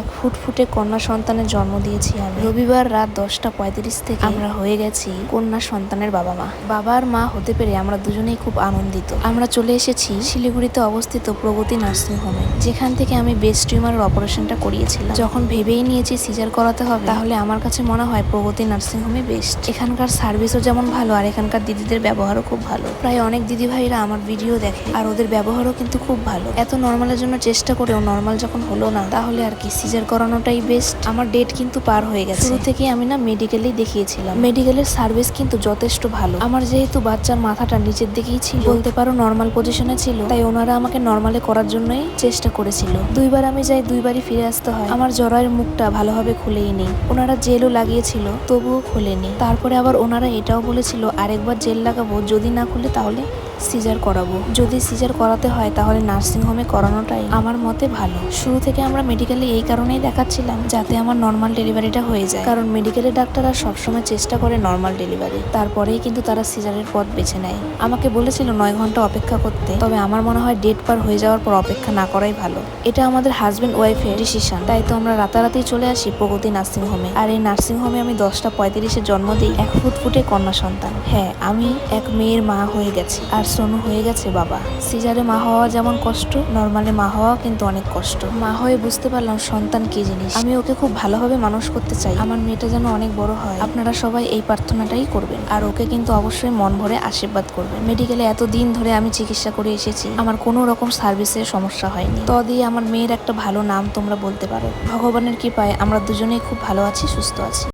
এক ফুটফুটে কন্যা সন্তানের জন্ম দিয়েছি আমি। রবিবার রাত দশটা পঁয়ত্রিশ থেকে আমরা হয়ে গেছি কন্যা সন্তানের বাবা মা। বাবার মা হতে পেরে আমরা দুজনেই খুব আনন্দিত। আমরা চলে এসেছি শিলিগুড়িতে অবস্থিত প্রগতি নার্সিং হোমে, যেখান থেকে আমি বেস্ট টিউমারের অপারেশনটা করিয়েছিলাম। যখন ভেবেই নিয়েছি সিজার করাতে হবে, তাহলে আমার কাছে মনে হয় প্রগতি নার্সিং হোমে বেস্ট। এখানকার সার্ভিসও যেমন ভালো, আর এখানকার দিদিদের ব্যবহারও খুব ভালো। প্রায় অনেক দিদি ভাইরা আমার ভিডিও দেখে, আর ওদের ব্যবহারও কিন্তু খুব ভালো। এত নর্মালের জন্য চেষ্টা করেও নর্মাল যখন হলো না, তাহলে আর কি সিজার করানোটাই বেস্ট আমার ডেট কিন্তু পার হয়ে গেছে। শুরু থেকে আমি না মেডিকেলেই দেখিয়েছিলাম। মেডিকেলের সার্ভিস কিন্তু যথেষ্ট ভালো। আমার যেহেতু বাচ্চার মাথাটা নিচের দিকেই ছিল, বলতে পারো নর্মাল পজিশনে ছিল, তাই ওনারা আমাকে নর্মালে করার জন্যই চেষ্টা করেছিল। দুইবার আমি যাই, দুইবারই ফিরে আসতে হয়। আমার জরায়ের মুখটা ভালোভাবে খুলেই নেই। ওনারা জেলও লাগিয়েছিল, তবুও খুলেনি। তারপরে আবার ওনারা এটাও বলেছিল, আরেকবার জেল লাগাবো, যদি না খুলে তাহলে সিজার করাবো। যদি সিজার করাতে হয় তাহলে নার্সিং হোমে করানোটাই আমার মতে ভালো। শুরু থেকে আমরা মেডিকেলে এই কারণেই দেখাচ্ছিলাম যাতে আমার নর্মাল ডেলিভারিটা হয়ে যায়। কারণ মেডিকেলের ডাক্তাররা সবসময় চেষ্টা করে নর্মাল ডেলিভারি তারপরেই কিন্তু তারা সিজারের পথ বেছে নেয়। আমাকে বলেছিল নয় ঘণ্টা অপেক্ষা করতে। তবে আমার মনে হয় ডেট পার হয়ে যাওয়ার পর অপেক্ষা না করাই ভালো। এটা আমাদের হাজবেন্ড ওয়াইফের ডিসিশন তাই তো আমরা রাতারাতি চলে আসি প্রগতি নার্সিং হোমে আর এই নার্সিং হোমে আমি দশটা পঁয়ত্রিশে জন্ম দিই এক ফুট ফুটে কন্যা সন্তান। হ্যাঁ আমি এক মেয়ের মা হয়ে গেছি। আর সোনু হয়ে গেছে বাবা। সিজারে মা হওয়া যেমন কষ্ট নর্মালে মা হওয়া কিন্তু অনেক কষ্ট। মা হয়ে বুঝতে পারলাম সন্তান কি জিনিস? আমি ওকে খুব ভালোভাবে মানুষ করতে চাই। আমার মেয়েটা যেন অনেক বড় হয়। আপনারা সবাই এই প্রার্থনাটাই করবেন। আর ওকে কিন্তু অবশ্যই মন ভরে আশীর্বাদ করবেন। মেডিকেলে এত দিন ধরে আমি চিকিৎসা করে এসেছি। আমার কোনো রকম সার্ভিসের সমস্যা হয়নি। তো দিয়ে আমার মেয়ের একটা ভালো নাম তোমরা বলতে পারো। ভগবানের কৃপায় আমরা দুজনেই খুব ভালো আছি, সুস্থ আছি।